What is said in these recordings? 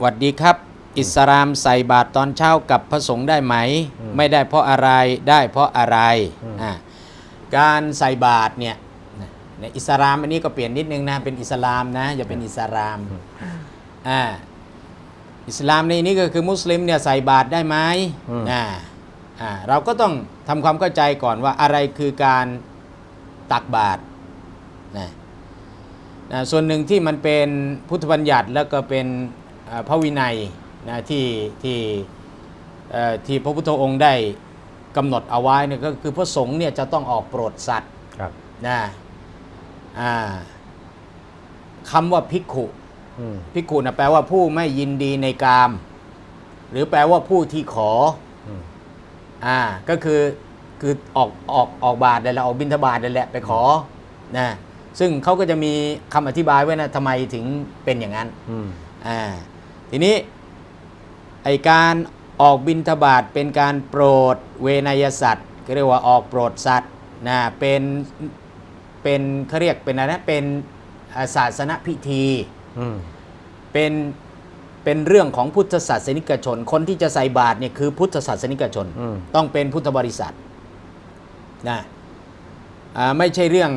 หวัดดีครับ อิสลามใส่บาตรตอนเช้ากับพระสงฆ์ได้ไหมอืมไม่ได้เพราะอะไรได้เพราะอะไรอืมอ่าการใส่บาตรเนี่ยนะในอิสลามอันนี้ก็เปลี่ยนนิดนึงนะเป็นอิสลามนะอย่าเป็นอิสลามอ่าอิสลามในนี้ก็คือมุสลิมเนี่ยใส่บาตรได้ไหมอืมอ่าอ่าเราก็ต้องทำความเข้าใจก่อนว่าอะไรคือการตักบาตรนะนะส่วนหนึ่งที่มันเป็นพุทธบัญญัติแล้วก็เป็นเอ่อ พระวินัยนะที่ที่เอ่อที่พระพุทธองค์ได้กำหนดเอาไว้เนี่ยก็คือพระสงฆ์เนี่ยจะต้องออกโปรดสัตว์ครับนะอ่าคำว่าภิกขุอืมภิกขุนะแปลว่าผู้ไม่ยินดีในกาม หรือแปลว่าผู้ที่ขออืมอ่าก็คือคือออกออกออกบาทนั่นแหละออกบิณฑบาตนั่นแหละไปขอนะซึ่งเขาก็จะมีคำอธิบายไว้นะทำไมถึงเป็นอย่างนั้น อืมอ่าทีนี้ไอการออกบิณฑบาตเป็นการโปรดเวนยสัตว์ก็เรียกว่าออกโปรดสัตว์นะเป็นเป็นเขาเรียกเป็นอะไรนะเป็นอ่าศาสนพิธีอืมเป็นเป็นเรื่องของพุทธศาสนิกชน คนที่จะใส่บาตรเนี่ยคือพุทธศาสนิกชนอืมต้องเป็นพุทธบริษัทนะอ่าไม่ใช่เรื่อง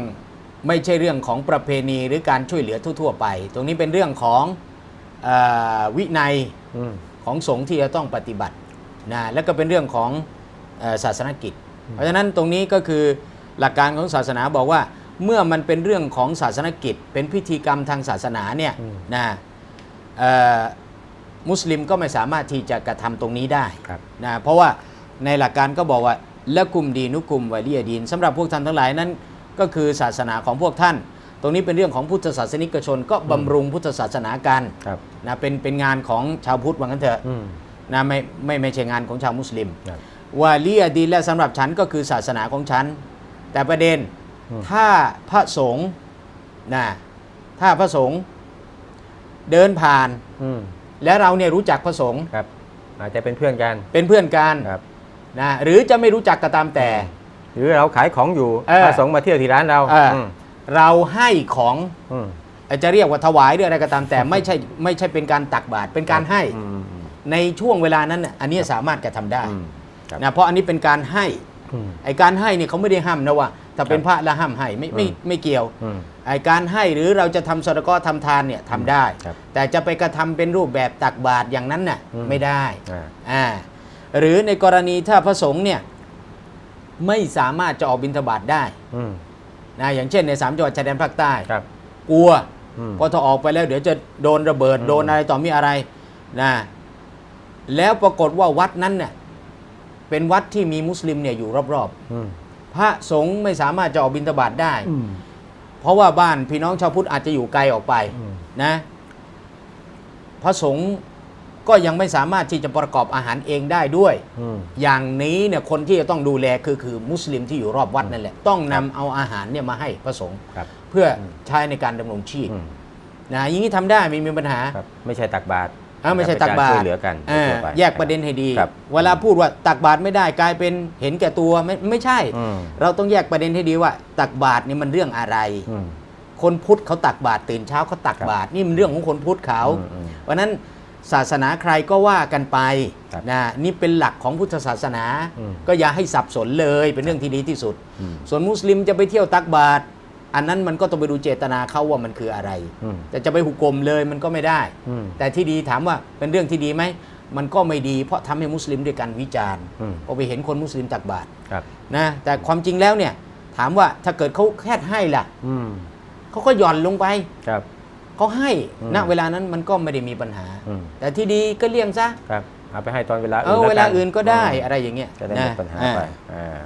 ไม่ใช่เรื่องของประเพณีหรือการช่วยเหลือทั่ว ๆ ไป ตรงนี้เป็นเรื่องของอา วินัยอืมของสงฆ์ที่จะต้องปฏิบัตินะแล้วก็เป็นเรื่องของเออศาสนกิจ เพราะฉะนั้นตรงนี้ก็คือหลักการของศาสนาบอกว่าเมื่อมันเป็นเรื่องของศาสนกิจ เป็นพิธีกรรมทางศาสนาเนี่ยนะเอ่อมุสลิมก็ไม่สามารถที่จะกระทำตรงนี้ได้ครับนะเพราะว่าในหลักการก็บอกว่าละกุมดีนุกุมวะลียดีนสำหรับพวกท่านทั้งหลายนั้น ก็คือศาสนาของพวกท่าน ตรงนี้เป็นเรื่องของพุทธศาสนิกชน ก็บำรุงพุทธศาสนากันครับนะเป็นเป็นงานของชาวพุทธว่างั้นเถอะอืม นะไม่ไม่ไม่ใช่งานของชาวมุสลิมครับวะลียดีนและสำหรับฉันก็คือศาสนาของฉัน แต่ประเด็นอืม ถ้าพระสงฆ์นะถ้าพระสงฆ์เดินผ่าน อืมและเราเนี่ยรู้จักพระสงฆ์ครับ อาจจะเป็นเพื่อนกันเป็นเพื่อนกันครับ นะหรือจะไม่รู้จักก็ตามแต่ หรือเราขายของอยู่เออพระสงฆ์มาเที่ยวที่ร้านเราเอออืม เราให้ของอืม จะเรียกว่าถวายหรืออะไรก็ตามแต่ไม่ใช่ไม่ใช่เป็นการตักบาตรเป็นการให้อืมอืมในช่วงเวลานั้นน่ะอันนี้สามารถกระทำได้อืมครับนะเพราะอันนี้เป็นการให้อืม ไอการให้เนี่ยเขาไม่ได้ห้ามนะว่าถ้าเป็นพระแล้วห้ามให้ไม่ไม่อืม ไม่เกี่ยว อืม ไอการให้หรือเราจะทำสดก็ทำทานเนี่ยทำได้ ครับแต่จะไปกระทำเป็นรูปแบบตักบาตรอย่างนั้นน่ะอืม ไม่ได้อ่า อ่าหรือในกรณีถ้าพระสงฆ์เนี่ยไม่สามารถจะออกบิณฑบาตได้ อืม นะอย่างเช่นในสามจังหวัดชายแดนภาคใต้ครับ กลัวอืม เพราะถ้าออกไปแล้วเดี๋ยวจะโดนระเบิดอืม โดนอะไรต่อมีอะไรนะแล้วปรากฏว่าวัดนั้นเนี่ยเป็นวัดที่มีมุสลิมเนี่ยอยู่รอบอืมๆ พระสงฆ์ไม่สามารถจะออกบิณฑบาตได้ อืม เพราะว่าบ้านพี่น้องชาวพุทธอาจจะอยู่ไกลออกไปอืม นะพระสงฆ์ ก็ยังไม่สามารถที่จะประกอบอาหารเองได้ด้วย อืม อย่างนี้เนี่ยคนที่จะต้องดูแลคือคือมุสลิมที่อยู่รอบวัดนั่นแหละ ต้องนำเอาอาหารเนี่ยมาให้พระสงฆ์ครับ เพื่อใช้ในการดำรงชีพอืมนะอย่างนี้ทำได้ไม่มีปัญหาครับ ไม่ใช่ตักบาตรเอ้าไม่ใช่ตักบาตช่รวยเหลือกันอ่าทั่วไปแยกประเด็นให้ดี ครับ เวลาพูดว่าตักบาตรไม่ได้กลายเป็นเห็นแก่ตัวไม่ไม่ใช่ อืม เราต้องแยกประเด็นให้ดีว่า ตักบาตรนี่มันเรื่องอะไร อืม คนพุทธเขาตักบาตรตื่นเช้าเขาตักบาตรนี่มันเรื่องของคนพุทธเขาอืมอืมเพราะฉะนั้น ศาสนาใครก็ว่ากันไปครับนะนี่เป็นหลักของพุทธศาสนาอืมก็อย่าให้สับสนเลยเป็นเรื่องที่ดีที่สุดอืมส่วนมุสลิมจะไปเที่ยวตักบาตรอันนั้นมันก็ต้องไปดูเจตนาเขาว่ามันคืออะไรอืมแต่จะไปหุกกลมเลยมันก็ไม่ได้อืมแต่ที่ดีถามว่าเป็นเรื่องที่ดีไหมมันก็ไม่ดี เพราะทำให้มุสลิมด้วยกันวิจารณ์อืมพอไปเห็นคนมุสลิมตักบาตรครับนะแต่ความจริงแล้วเนี่ยถามว่าถ้าเกิดเขาแค่ให้ล่ะอืมเขาก็หย่อนลงไปครับ เขาให้อืมณเวลานั้นมันก็ไม่ได้มีปัญหา อืม แต่ที่ดีก็เลี่ยงซะ ครับเอาไปให้ตอนเวลาเออแเวลาอื่นก็ได้มอะไรอย่างเงี้ยจะได้หมดปัญหาอ่ไปอ่า